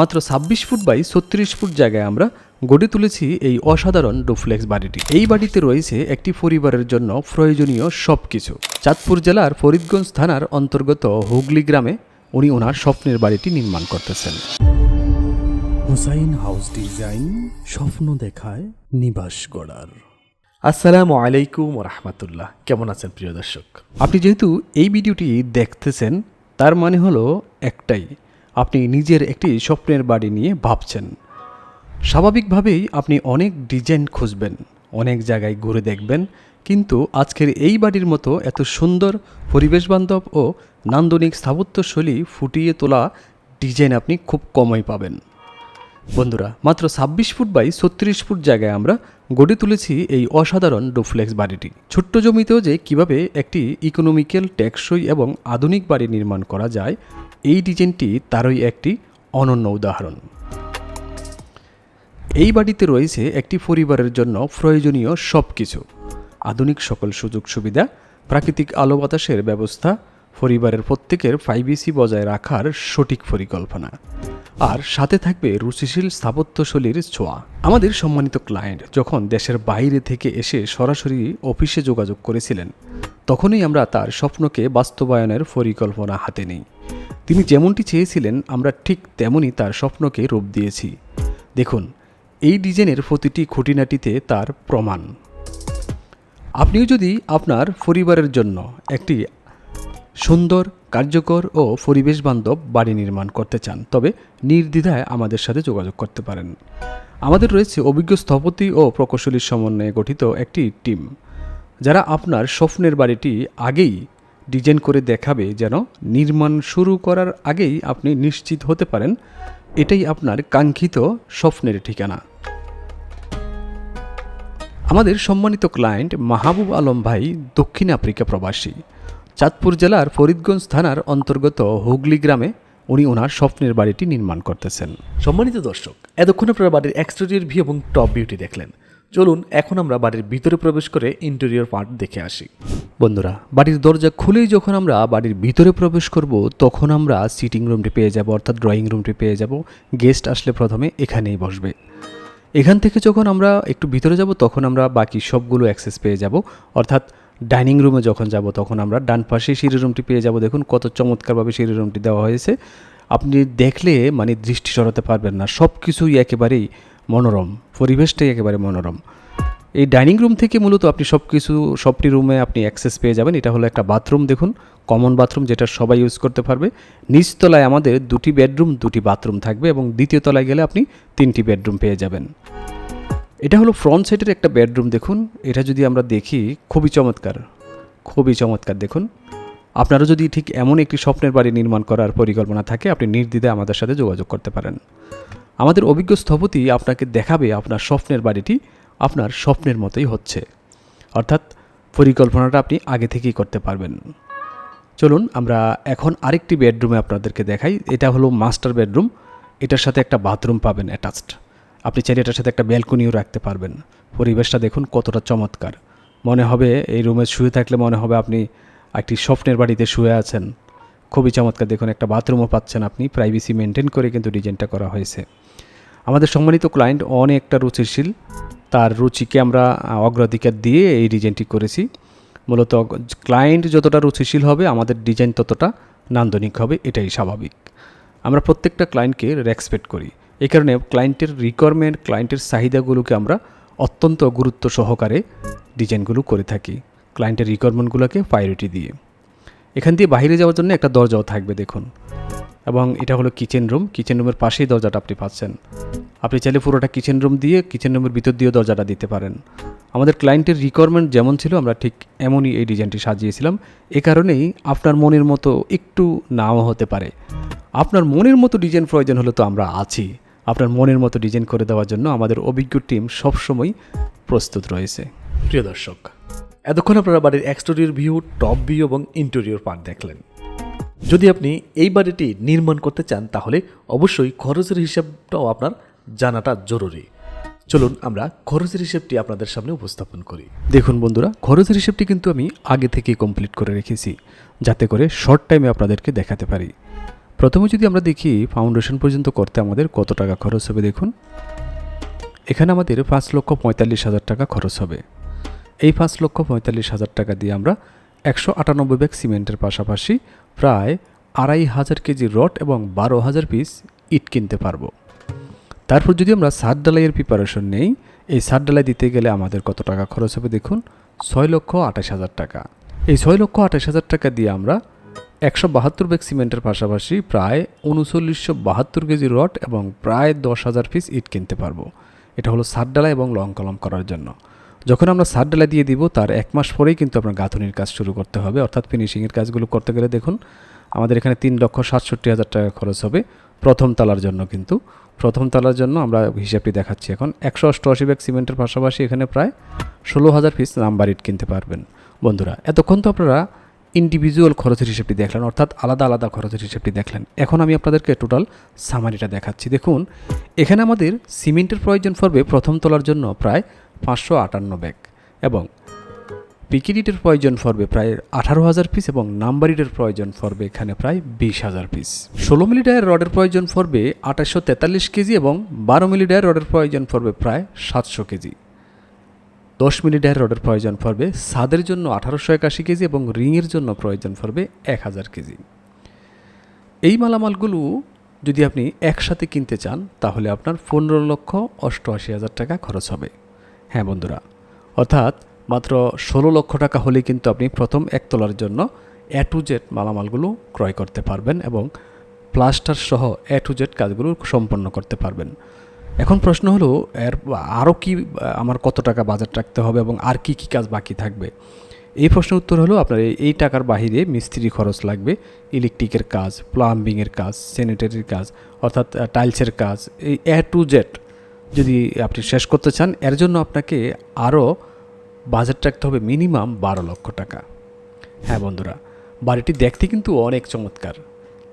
মাত্র ছাব্বিশ foot by ছত্রিশ ফুট জায়গায় আমরা গড়ে তুলেছি এই অসাধারণ ডুফ্লেক্স বাড়িটি। এই বাড়িতে রয়েছে একটি পরিবারের জন্য প্রয়োজনীয় সব কিছু চাঁদপুর জেলার ফরিদগঞ্জ থানার অন্তর্গত হুগলি গ্রামে উনি ওনার স্বপ্নের বাড়িটি নির্মাণ করতেছেন। হুসাইন হাউস ডিজাইন স্বপ্ন দেখায় নিবাস গড়ার। আসসালামু আলাইকুম রহমতুল্লাহ। কেমন আছেন প্রিয় দর্শক? আপনি যেহেতু এই ভিডিওটি দেখতেছেন তার মানে হলো একটাই আপনি নিজের একটি স্বপ্নের বাড়ি নিয়ে ভাবছেন। স্বাভাবিকভাবেই আপনি অনেক ডিজাইন খুঁজবেন, অনেক জায়গায় ঘুরে দেখবেন, কিন্তু আজকের এই বাড়ির মতো এত সুন্দর পরিবেশবান্ধব ও নান্দনিক স্থাপত্যশৈলী ফুটিয়ে তোলা ডিজাইন আপনি খুব কমই পাবেন। বন্ধুরা, মাত্র ছাব্বিশ ফুট বাই ছত্রিশ ফুট জায়গায় আমরা গড়ে তুলেছি এই অসাধারণ ডুফ্লেক্স বাড়িটি। ছোট্ট জমিতেও যে কীভাবে একটি ইকোনমিক্যাল টেকসই এবং আধুনিক বাড়ি নির্মাণ করা যায় এই ডিজাইনটি তারই একটি অনন্য উদাহরণ। এই বাড়িতে রয়েছে একটি পরিবারের জন্য প্রয়োজনীয় সব কিছু আধুনিক সকল সুযোগ সুবিধা, প্রাকৃতিক আলো বাতাসের ব্যবস্থা, পরিবারের প্রত্যেকের ফাইবিসি বজায় রাখার সঠিক পরিকল্পনা। আর সাথে থাকবে রুচিশীল স্থাপত্যশৈলীর ছোঁয়া। আমাদের সম্মানিত ক্লায়েন্ট যখন দেশের বাইরে থেকে এসে সরাসরি অফিসে যোগাযোগ করেছিলেন, তখনই আমরা তার স্বপ্নকে বাস্তবায়নের পরিকল্পনা হাতে নিই। তিনি যেমনটি চেয়েছিলেন, আমরা ঠিক তেমনই তার স্বপ্নকে রূপ দিয়েছি। দেখুন, এই ডিজাইনের প্রতিটি খুঁটিনাটিতে তার প্রমাণ। আপনিও যদি আপনার পরিবারের জন্য একটি সুন্দর, কার্যকর ও পরিবেশ বান্ধব বাড়ি নির্মাণ করতে চান, তবে নির্দ্বিধায় আমাদের সাথে যোগাযোগ করতে পারেন। আমাদের রয়েছে অভিজ্ঞ স্থপতি ও প্রকৌশলীর সমন্বয়ে গঠিত একটি টিম, যারা আপনার স্বপ্নের বাড়িটি আগেই ডিজাইন করে দেখাবে যেন নির্মাণ শুরু করার আগেই আপনি নিশ্চিত হতে পারেন, এটাই আপনার কাঙ্ক্ষিত স্বপ্নের ঠিকানা। আমাদের সম্মানিত ক্লায়েন্ট মাহবুব আলম ভাই দক্ষিণ আফ্রিকা প্রবাসী। চাঁদপুর জেলার ফরিদগঞ্জ থানার অন্তর্গত হুগলি গ্রামে উনি ওনার স্বপ্নের বাড়িটি নির্মাণ করতেছেন। সম্মানিত দর্শক, এতক্ষণ আপনারা বাড়ির এক্সটেরিয়র ভিউ এবং টপ বিউটি দেখলেন। চলুন এখন আমরা বাড়ির ভিতরে প্রবেশ করে ইন্টেরিয়র পার্ট দেখে আসি। বন্ধুরা, বাড়ির দরজা খুলেই যখন আমরা বাড়ির ভিতরে প্রবেশ করব, তখন আমরা সিটিং রুমটি পেয়ে যাব, অর্থাৎ ড্রয়িং রুমটি পেয়ে যাব। গেস্ট আসলে প্রথমে এখানেই বসবে। এখান থেকে যখন আমরা একটু ভিতরে যাব, তখন আমরা বাকি সবগুলো অ্যাক্সেস পেয়ে যাব। অর্থাৎ ডাইনিং রুমে যখন যাব, তখন আমরা ডান পাশে সিঁড়ি রুমটি পেয়ে যাব। দেখুন কত চমৎকারভাবে সিঁড়ি রুমটি দেওয়া হয়েছে। আপনি দেখলে মানে দৃষ্টি সরাতে পারবেন না। সব কিছুই একেবারেই মনোরম, পরিবেশটাই একেবারে মনোরম। এই ডাইনিং রুম থেকে মূলত আপনি সব কিছু সবটি রুমে আপনি অ্যাক্সেস পেয়ে যাবেন। এটা হলো একটা বাথরুম, দেখুন। কমন বাথরুম যেটা সবাই ইউজ করতে পারবে। নিচতলায় আমাদের দুটি বেডরুম, দুটি বাথরুম থাকবে এবং দ্বিতীয় তলায় গেলে আপনি তিনটি বেডরুম পেয়ে যাবেন। এটা হলো ফ্রন্ট সাইডের একটা বেডরুম, দেখুন। এটা যদি আমরা দেখি, খুবই চমৎকার খুবই চমৎকার, দেখুন। আপনারও যদি ঠিক এমন একটি স্বপ্নের বাড়ি নির্মাণ করার পরিকল্পনা থাকে, আপনি নির্দ্বিধায় আমাদের সাথে যোগাযোগ করতে পারেন। আমাদের অভিজ্ঞ স্থপতি আপনাকে দেখাবে আপনার স্বপ্নের বাড়িটি আপনার স্বপ্নের মতোই হচ্ছে। অর্থাৎ পরিকল্পনাটা আপনি আগে থেকেই করতে পারবেন। চলুন, আমরা এখন আরেকটি বেডরুমে আপনাদেরকে দেখাই। এটা হলো মাস্টার বেডরুম। এটার সাথে একটা বাথরুম পাবেন অ্যাটাচড। আপনি চাইলে এটার সাথে একটা ব্যালকনিও রাখতে পারবেন। পরিবেশটা দেখুন কতটা চমৎকার। মনে হবে এই রুমে শুয়ে থাকলে মনে হবে আপনি একটি স্বপ্নের বাড়িতে শুয়ে আছেন। খুবই চমৎকার দেখুন, একটা বাথরুমও পাচ্ছেন আপনি। প্রাইভেসি মেনটেন করে কিন্তু ডিজাইনটা করা হয়েছে। আমাদের সম্মানিত ক্লায়েন্ট অনেকটা রুচিশীল। তার রুচিকে আমরা অগ্রাধিকার দিয়ে এই ডিজাইনটি করেছি। মূলত ক্লায়েন্ট যতটা রুচিশীল হবে, আমাদের ডিজাইন ততটা নান্দনিক হবে, এটাই স্বাভাবিক। আমরা প্রত্যেকটা ক্লায়েন্টকে রেসপেক্ট করি। এই কারণে ক্লায়েন্টের রিকোয়ারমেন্ট ক্লায়েন্টের চাহিদাগুলোকে আমরা অত্যন্ত গুরুত্ব সহকারে ডিজাইনগুলো করে থাকি। ক্লায়েন্টের রিকোয়ারমেন্টগুলোকে প্রায়োরিটি দিয়ে। এখান দিয়ে বাইরে যাওয়ার জন্য একটা দরজাও থাকবে, দেখুন। এবং এটা হলো কিচেন রুম কিচেন রুমের পাশেই দরজাটা আপনি পাচ্ছেন। আপনি চাইলে পুরোটা কিচেন রুম দিয়ে কিচেন রুমের ভিতর দিয়েও দরজাটা দিতে পারেন। আমাদের ক্লায়েন্টের রিকোয়ারমেন্ট যেমন ছিল, আমরা ঠিক এমনই এই ডিজাইনটি সাজিয়েছিলাম। এ কারণেই আপনার মনের মতো একটু নাও হতে পারে। আপনার মনের মতো ডিজাইন প্রয়োজন হলে তো আমরা আছি। আপনার মনের মতো ডিজাইন করে দেওয়ার জন্য আমাদের অভিজ্ঞ টিম সবসময় প্রস্তুত রয়েছে। প্রিয় দর্শক এতক্ষণ আপনারা বাড়ির এক্সটেরিয়র ভিউ টপ ভিউ এবং ইন্টেরিয়র পার্ট দেখলেন। যদি আপনি এই বাড়িটি নির্মাণ করতে চান, তাহলে অবশ্যই খরচের হিসাবটাও আপনার জানাটা জরুরি। চলুন আমরা খরচের হিসেবটি আপনাদের সামনে উপস্থাপন করি। দেখুন বন্ধুরা, খরচের হিসেবটি কিন্তু আমি আগে থেকেই কমপ্লিট করে রেখেছি, যাতে করে শর্ট টাইমে আপনাদেরকে দেখাতে পারি। প্রথমে যদি আমরা দেখি ফাউন্ডেশন পর্যন্ত করতে আমাদের কত টাকা খরচ হবে দেখুন। এখানে আমাদের পাঁচ লক্ষ পঁয়তাল্লিশ হাজার টাকা খরচ হবে। এই পাঁচ লক্ষ পঁয়তাল্লিশ হাজার টাকা দিয়ে আমরা একশো আটানব্বই ব্যাগ সিমেন্টের পাশাপাশি প্রায় আড়াই হাজার কেজি রড এবং বারো হাজার পিস ইট কিনতে পারব। তারপর যদি আমরা সাত ডালাইয়ের প্রিপারেশন নেই, এই সাত ডালাই দিতে গেলে আমাদের কত টাকা খরচ হবে দেখুন? ছয় লক্ষ আঠাশ হাজার টাকা। এই ছয় লক্ষ আঠাশ হাজার টাকা দিয়ে আমরা একশো বাহাত্তর ব্যাগ সিমেন্টের পাশাপাশি প্রায় উনচল্লিশশো বাহাত্তর কেজি রড এবং প্রায় দশ হাজার পিস ইট কিনতে পারব। এটা হলো সাত ডালা এবং লং কলম করার জন্য। যখন আমরা সাত ডালা দিয়ে দিব, তার এক মাস পরেই কিন্তু আপনার গাঁথনির কাজ শুরু করতে হবে। অর্থাৎ ফিনিশিংয়ের কাজগুলো করতে গেলে দেখুন, আমাদের এখানে তিন লক্ষ সাতষট্টি হাজার টাকা খরচ হবে প্রথম তালার জন্য কিন্তু। প্রথম তালার জন্য আমরা হিসাবটি দেখাচ্ছি এখন। একশো অষ্টআশি ব্যাগ সিমেন্টের পাশাপাশি এখানে প্রায় ষোলো হাজার পিস নাম্বার ইট কিনতে পারবেন। বন্ধুরা, এতক্ষণ তো আপনারা ইন্ডিভিজুয়াল খরচের হিসেবটি দেখলেন, অর্থাৎ আলাদা আলাদা খরচের হিসেবটি দেখলেন। এখন আমি আপনাদেরকে টোটাল সামারিটা দেখাচ্ছি। দেখুন এখানে আমাদের সিমেন্টের প্রয়োজন পড়বে প্রথম তোলার জন্য প্রায় পাঁচশো আটান্ন ব্যাগ এবং পিকিরিটের প্রয়োজন পড়বে প্রায় আঠারো হাজার পিস এবং নাম্বারিটের প্রয়োজন পড়বে এখানে প্রায় বিশ হাজার পিস ষোলো মিলি ডায়ের রডের প্রয়োজন পড়বে আঠাশশো তেতাল্লিশ কেজি এবং বারো মিলি ডায়ের রডের প্রয়োজন পড়বে প্রায় সাতশো কেজি। দশ মিলি ডায়ের রডের প্রয়োজন পড়বে সাদের জন্য আঠারোশো একাশি কেজি এবং রিংয়ের জন্য প্রয়োজন পড়বে এক হাজার কেজি। এই মালামালগুলো যদি আপনি একসাথে কিনতে চান, তাহলে আপনার পনেরো লক্ষ অষ্টআশি হাজার টাকা খরচ হবে। হ্যাঁ বন্ধুরা, অর্থাৎ মাত্র ষোলো লক্ষ টাকা হলে কিন্তু আপনি প্রথম একতলার জন্য এ টু জেড মালামালগুলো ক্রয় করতে পারবেন এবং প্লাস্টার সহ এ টু জেড কাজগুলো সম্পন্ন করতে পারবেন। এখন প্রশ্ন হলো, এর আরও কি, আমার কত টাকা বাজেট রাখতে হবে এবং আর কি কি কাজ বাকি থাকবে? এই প্রশ্নের উত্তর হলো আপনার এই- টাকার বাহিরে মিস্ত্রি খরচ লাগবে, ইলেকট্রিকের কাজ প্লাম্বিংয়ের কাজ স্যানিটারির কাজ, অর্থাৎ টাইলসের কাজ, এই এ টু জেড যদি আপনি শেষ করতে চান, এর জন্য আপনাকে আরও বাজেট রাখতে হবে মিনিমাম বারো লক্ষ টাকা। হ্যাঁ বন্ধুরা, বাড়িটি দেখতে কিন্তু অনেক চমৎকার।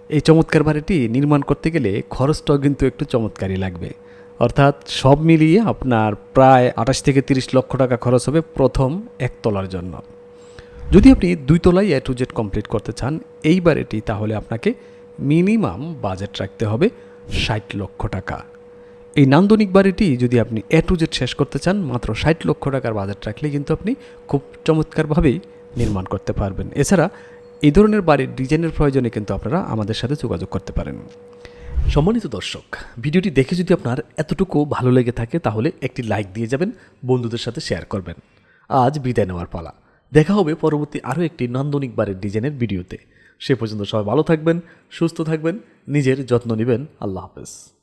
এই চমৎকার বাড়িটি নির্মাণ করতে গেলে খরচটাও কিন্তু একটু চমৎকারই লাগবে। অর্থাৎ সব মিলিয়ে আপনার প্রায় আঠাশ থেকে তিরিশ লক্ষ টাকা খরচ হবে প্রথম একতলার জন্য। যদি আপনি দুই তলায় এ টু জেড কমপ্লিট করতে চান এই বাড়িটি তাহলে আপনাকে মিনিমাম বাজেট রাখতে হবে ষাট লক্ষ টাকা। এই নান্দনিক বাড়িটি যদি আপনি এ টু জেড শেষ করতে চান, মাত্র ষাট লক্ষ টাকার বাজেট রাখলে কিন্তু আপনি খুব চমৎকারভাবেই নির্মাণ করতে পারবেন। এছাড়া এই ধরনের বাড়ির ডিজাইনের প্রয়োজনে কিন্তু আপনারা আমাদের সাথে যোগাযোগ করতে পারেন। সম্মানিত দর্শক, ভিডিওটি দেখে যদি আপনার এতটুকু ভালো লেগে থাকে, তাহলে একটি লাইক দিয়ে যাবেন, বন্ধুদের সাথে শেয়ার করবেন। আজ বিদায় নেওয়ার পালা। দেখা হবে পরবর্তী আরও একটি নান্দনিক বারের ডিজাইনের ভিডিওতে। সে পর্যন্ত সবাই ভালো থাকবেন, সুস্থ থাকবেন, নিজের যত্ন নেবেন। আল্লাহ হাফেজ।